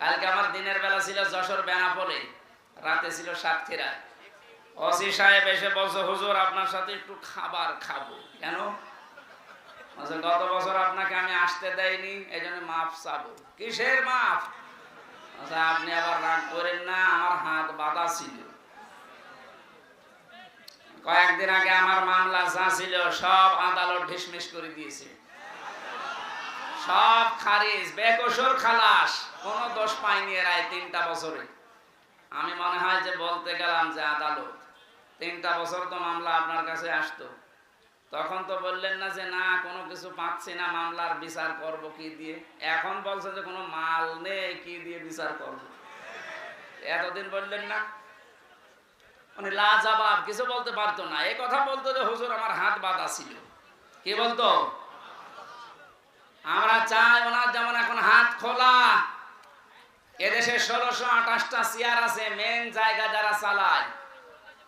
কালকে আমার দিনের বেলা ছিল যশোর বেনাপোলে রাতে ছিল সাতক্ষীরায় অসি সাহেব এসে বলছে হুজুর আপনার সাথে একটু খাবার খাব। কেন? গত বছর আপনাকে আমি আসতে দেয়নি এই জন্য মাফ চাবো। কিসের মাফ? বলছে, আপনি আবার রাগ করেন না আমার হাত বাঁধা ছিল। কয়েকদিন আগে আমার মামলা যা ছিল সব আদালত ঢিসমিস করে দিয়েছে। সব খারিজ, বেকসুর খালাস। কোনো দোষ পাইনি এরা তিনটা বছরে। আমি মনে হয় যে বলতে গেলাম যে আদালত, তিনটা বছর তো মামলা আপনার কাছে আসতো। তখন তো বললেন না যে না, কোনো কিছু পাচ্ছি না, মামলার বিচার করব কি দিয়ে? এখন বলছে যে কোনো মাল নেই, কি দিয়ে বিচার করব? এতদিন বললেন না। উনি লাজবাব, কিছু বলতে পারতো না। এই কথা বলতো যে হুজুর আমার হাত বাঁধা ছিল। কি বলতো? আমরা চাই ওনার যেমন এখন হাত খোলা। এদেশে ষোলোশো আঠাশটা চেয়ার আছে মেন জায়গা যারা চালায়।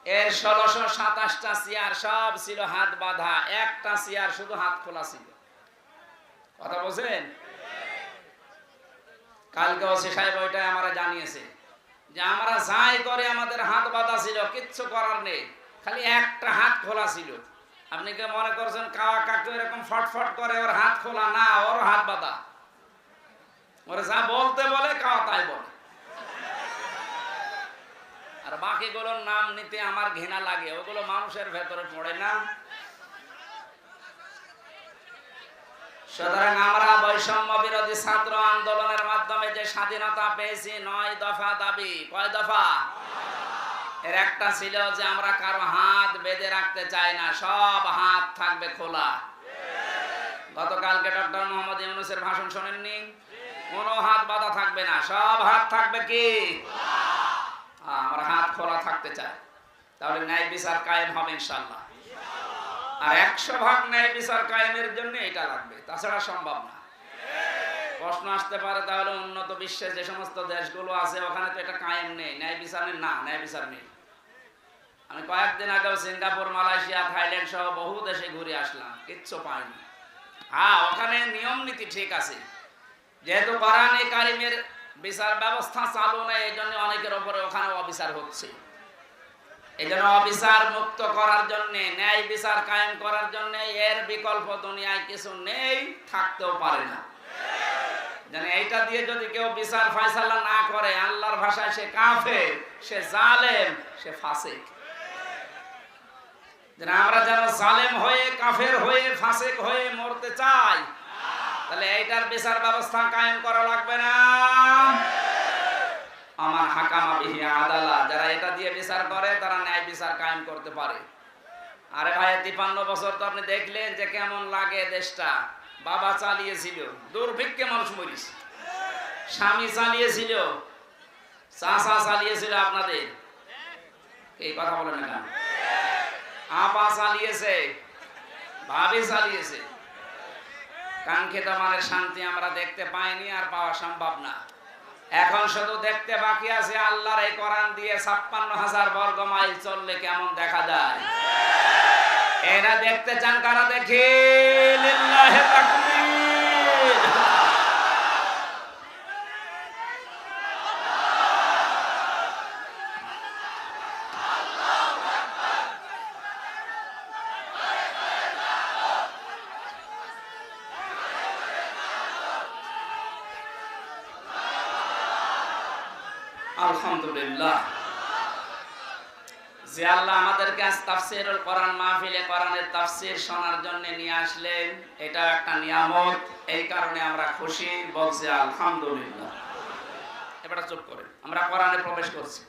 এর ষোলোশো সাতাশটা চেয়ার সব ছিল হাত বাঁধা। একটা চেয়ার শুধু হাত খোলা ছিল। কথা বলছেন? কালকে ওসি সাহেব ওইটাই আমরা জানিয়েছে যে আমরা যাই করে আমাদের হাত বাঁধা ছিল, কিচ্ছু করার নেই। খালি একটা হাত খোলা ছিল। আপনি কি মনে করছেন কাওয়া কাকু এরকম ফটফট করে ওর হাত খোলা? না, ওর হাত বাঁধা। ওরা যা বলতে বলে কাওয়া তাই বলে। আর বাকিগুলোর নাম নিতে আমার ঘৃণা লাগে, ওগুলো মানুষের ভেতরে পড়ে না। সুতরাং আমরা বৈষম্য বিরোধী ছাত্র আন্দোলনের মাধ্যমে যে স্বাধীনতা পেয়েছি, নয় দফা দাবি। কয় দফা? এর একটা ছিল যে আমরা কারও হাত বেঁধে রাখতে চাই না, সব হাত থাকবে খোলা। গতকালকে ডক্টর মোহাম্মদ ইউনুসের ভাষণ শোনেননি? কোনো হাত বাঁধা থাকবে না, সব হাত থাকবে কি? আমরা হাত খোলা থাকতে চাই তাহলে ন্যায় বিচার কায়েম হবে ইনশাল্লাহ আর একশো ভাগ ন্যায় বিচার কায়েমের জন্য এটা লাগবে, তাছাড়া সম্ভব না। প্রশ্ন আসতে পারে তাহলে উন্নত বিশ্বে যে সমস্ত দেশগুলো আছে, ওখানে তো এটা কায়েম নেই। ন্যায় বিচারের না, ন্যায় বিচার নেই। আমি কয়েকদিন আগেও সিঙ্গাপুর, মালয়েশিয়া, থাইল্যান্ড সহ বহু দেশে ঘুরে আসলাম। কিচ্ছু পাইনি। হ্যাঁ ওখানে নিয়ম নীতি ঠিক আছে। যেহেতু কোরআনে কারিমের বিচার ব্যবস্থা চালু নেই, এই জন্য অনেকের ওপরে ওখানে অবিচার হচ্ছে। এই জন্য অবিচার মুক্ত করার জন্য, ন্যায় বিচার কায়েম করার জন্য এর বিকল্প দুনিয়ায় কিছু নেই, থাকতেও পারে না। জানে এইটা দিয়ে যদি কেউ বিচার ফয়সালা না করে, আল্লাহর ভাষায় সে কাফের, সে জালেম, সে ফাসিক। যেন আমরা যেন জালেম হয়ে, কাফের হয়ে, ফাসিক হয়ে মরতে চাই। তাহলে এইটার বিচার ব্যবস্থা কায়েম করা লাগবে না। আমার হাকামা বিহি আদালা, যারা এটা দিয়ে বিচার করে, তারা ন্যায় বিচার কায়েম করতে পারে। আরে ভাই, তিপান্ন বছর তো আপনি দেখলেন যে কেমন লাগে দেশটা। বাবা চালিয়েছিল, দুর্ভিক্ষে মানুষ মরিস। স্বামী চালিয়েছিল চাষা চালিয়েছিল আপনাদের। এই কথা বলেন না কেন? আপা চালিয়েছে, ভাবি চালিয়েছে। কাঙ্ক্ষিত মানের শান্তি আমরা দেখতে পাইনি আর পাওয়া সম্ভব না। এখন শুধু দেখতে বাকি আছে আল্লাহর এই কোরআন দিয়ে ছাপ্পান্ন হাজার বর্গ মাইল চললে কেমন দেখা যায়? এরা দেখতে চান কারা দেখি। আলহামদুলিল্লাহ। যে আল্লাহ কোরআন মাহফিলে কোরআনের তাফসির শোনার জন্য নিয়ে আসলেন এটা একটা নিয়ামত, এই কারণে আমরা খুশি, বলছি আলহামদুলিল্লাহ। এবার চুপ করে আমরা কোরআনে প্রবেশ করছি।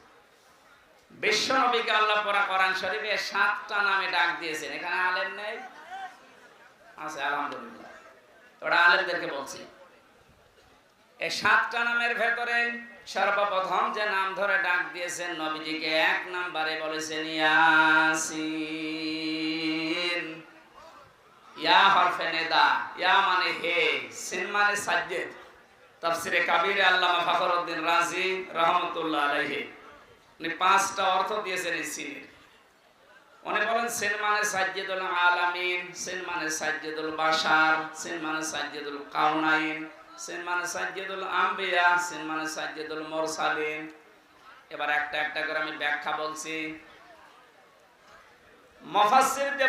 বিশ্ব নবীকে আল্লাহ পরা কোরআন শরীফে সাতটা নামে ডাক দিয়েছেন। এখানে আলেম নেই? আছে, আলহামদুলিল্লাহ। ওরা আলেমদেরকে বলছি এই সাতটা নামের ভেতরে সর্বপ্রথম যে নাম ধরে ডাক দিয়েছেন নবীজিকে এক নাম্বারে বলেছেন ইয়া হরফে নেদা, ইয়া মানে হে, সিন মানে সাজ্জেদ। তাফসিরে কাবির আল্লামা ফখরউদ্দিন রাজি রহমতুল্লাহ আলাইহি। উনি পাঁচটা অর্থ দিয়েছেন এই সিনের। উনি বলেন, সিন মানে সাজ্জেদুল আলামিন, সিন মানে সাজ্জেদুল বাশার, সিন মানে সাজ্জেদুল কাউনাইন। সিন মানে আম্বিয়া মানে এবার একটা একটা করে আমি ব্যাখ্যা বলছি।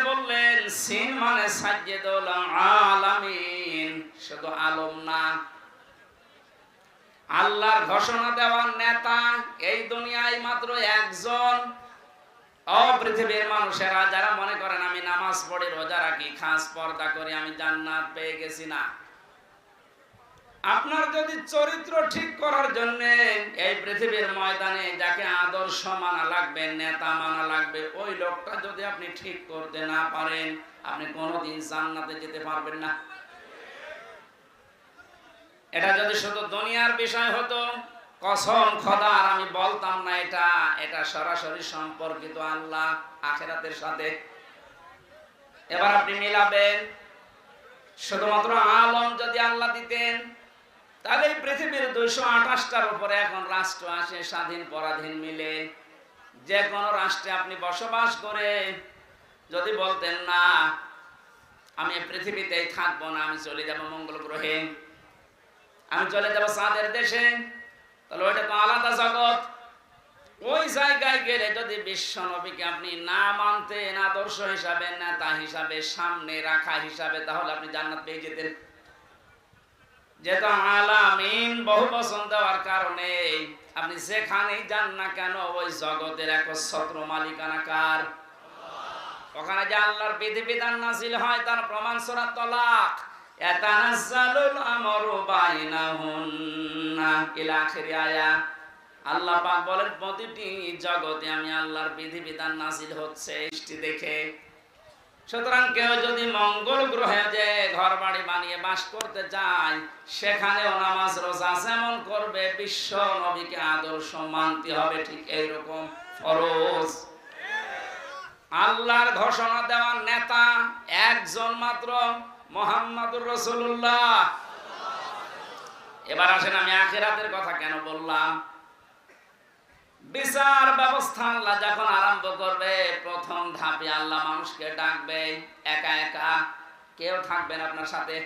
বললেন সিন মানে সাজ্জেদুল আলামিন শুধু আলম না, আল্লাহর ঘোষণা দেওয়ার নেতা এই দুনিয়ায় মাত্র একজন। অপৃথিবীর মানুষেরা, যারা মনে করেন আমি নামাজ পড়ি, রোজা রাখি, খাস পর্দা করি, আমি জান্নাত পেয়ে গেছি না। আপনার যদি চরিত্র ঠিক করার জন্য এই পৃথিবীর ময়দানে যাকে আদর্শ মানা লাগবে, নেতা মানা লাগবে, ওই লোকটা যদি আপনি ঠিক করতে না পারেন, আপনি কোনোদিন জান্নাতে যেতে পারবেন না। এটা যদি শুধু দুনিয়ার বিষয় হতো, কসম খোদার, আমি বলতাম না এটা এটা সরাসরি সম্পর্কিত আল্লাহ আখেরাতের সাথে। এবার আপনি মিলাবেন, শুধুমাত্র আলম যদি আল্লাহ দিতেন তাহলে এই পৃথিবীর দুইশো আঠাশটার উপরে এখন রাষ্ট্র আসে, স্বাধীন পরাধীন মিলে। যে কোনো রাষ্ট্রে আপনি বসবাস করে যদি বলতেন, না, আমি পৃথিবীতেই থাকব না, আমি চলে যাব মঙ্গল গ্রহে, আমি চলে যাব চাঁদের দেশে, তাহলে ওইটা তো আলাদা জগৎ। ওই জায়গায় গেলে যদি বিশ্ব নবীকে আপনি না মানতেন, আদর্শ হিসাবে, নেতা হিসাবে, সামনে রাখা হিসাবে, তাহলে আপনি জান্নাত পেয়ে যেতেন। যেহেতু আলামিন বহু পছন্দ দেওয়ার কারণে আপনি যেখানেই যান না কেন, ওই জগতের একচ্ছত্র মালিকানা কার? ওখানে যে আল্লাহর বিধিবিধান নাজিল হয়, তার প্রমাণ সূরা তলাক। আয়া। আল্লাহ বলেন, প্রতিটি জগতে আমি আল্লাহর বিধিবিধান নাজিল হচ্ছে দেখে। সুতরাং কেউ যদি মঙ্গল গ্রহে যে ঘর বাড়ি বানিয়ে বাস করতে চায় সেখানেও নামাজ রোজা যেমন করবে, বিশ্ব নবীকে আদর্শ মানতে হবে, ঠিক এইরকম ফরজ। আল্লাহর ঘোষণা দেওয়ার নেতা একজন মাত্র মোহাম্মদুর রসুল্লাহ এবার আসেন আমি আখেরাতের কথা কেন বললাম? বিচার ব্যবস্থা আল্লাহ যখন আরম্ভ করবে, প্রথম ধাপে আল্লাহ মানুষকে ডাকবে, একা একা কেউ থাকবেন আপনার সাথে?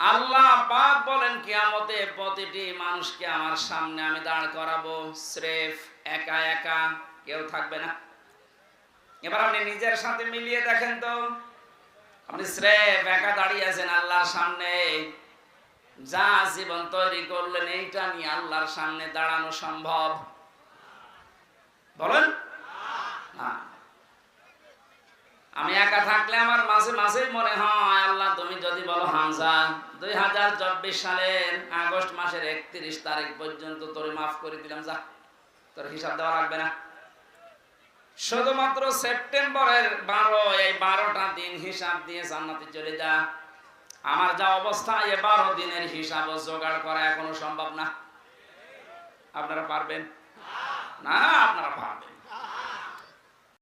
আল্লাহ পাক বলেন, কিয়ামতে প্রতিটি মানুষকে আমার সামনে আমি দাঁড় করাবো। স্রেফ একা একা কেউ থাকবে না। এবার আপনি নিজের সাথে মিলিয়ে দেখেন তো। আপনি স্রেফ একা দাঁড়িয়ে আছেন আল্লাহর সামনে। যা জীবন তৈরি করলেন, এইটা নিয়ে আল্লাহর সামনে দাঁড়ানো সম্ভব। বলেন? আমি একা থাকলে আমার মাঝে মাঝে মনে হয়, আল্লাহ তুমি যদি বলো হামজা, দুই হাজার চব্বিশ সালের আগস্ট মাসের একত্রিশ তারিখ পর্যন্ত তোর মাফ করে দিলাম। যা, তোর হিসাব দেওয়া লাগবে না। শুধুমাত্র সেপ্টেম্বরের বারো, এই বারোটা দিন হিসাব দিয়ে জান্নাতে চলে যা। আমার যা অবস্থা এ বারো দিনের হিসাব জোগাড় করা এখনও সম্ভব না। আপনারা পারবেন? না, আপনারা পারবেন।